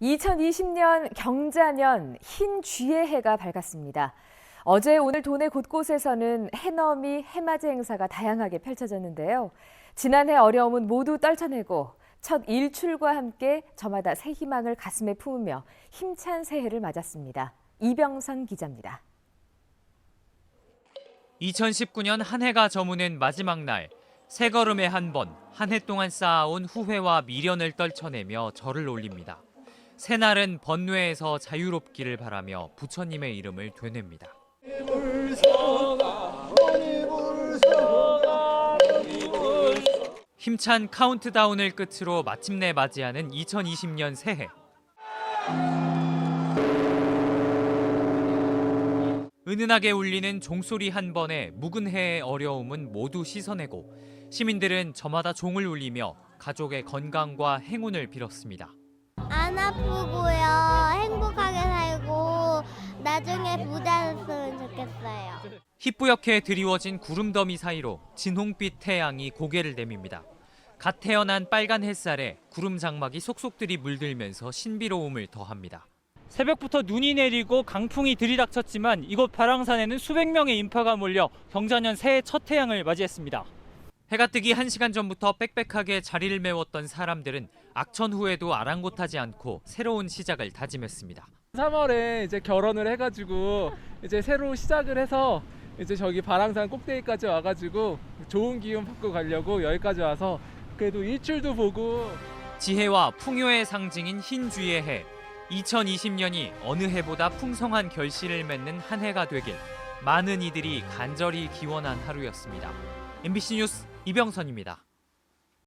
2020년 경자년 흰 쥐의 해가 밝았습니다. 어제 오늘 도내 곳곳에서는 해넘이 해맞이 행사가 다양하게 펼쳐졌는데요. 지난해 어려움은 모두 떨쳐내고 첫 일출과 함께 저마다 새 희망을 가슴에 품으며 힘찬 새해를 맞았습니다. 이병선 기자입니다. 2019년 한 해가 저무는 마지막 날, 세 걸음에 한 번, 한 해 동안 쌓아온 후회와 미련을 떨쳐내며 절을 올립니다. 새날은 번뇌에서 자유롭기를 바라며 부처님의 이름을 되뇌입니다. 힘찬 카운트다운을 끝으로 마침내 맞이하는 2020년 새해. 은은하게 울리는 종소리 한 번에 묵은 해의 어려움은 모두 씻어내고 시민들은 저마다 종을 울리며 가족의 건강과 행운을 빌었습니다. 안 아프고요. 행복하게 살고 나중에 부자 됐으면 좋겠어요. 희뿌옇게 드리워진 구름더미 사이로 진홍빛 태양이 고개를 내밉니다. 갓 태어난 빨간 햇살에 구름 장막이 속속들이 물들면서 신비로움을 더합니다. 새벽부터 눈이 내리고 강풍이 들이닥쳤지만 이곳 발왕산에는 수백 명의 인파가 몰려 경자년 새해 첫 태양을 맞이했습니다. 해가 뜨기 1시간 전부터 빽빽하게 자리를 메웠던 사람들은 악천 후에도 아랑곳하지 않고 새로운 시작을 다짐했습니다. 3월에 이제 결혼을 해가지고 이제 새로 시작을 해서 이제 저기 바랑산 꼭대기까지 와가지고 좋은 기운 받고 가려고 여기까지 와서 그래도 일출도 보고 지혜와 풍요의 상징인 흰 쥐의 해. 2020년이 어느 해보다 풍성한 결실을 맺는 한 해가 되길 많은 이들이 간절히 기원한 하루였습니다. MBC 뉴스 이병선입니다.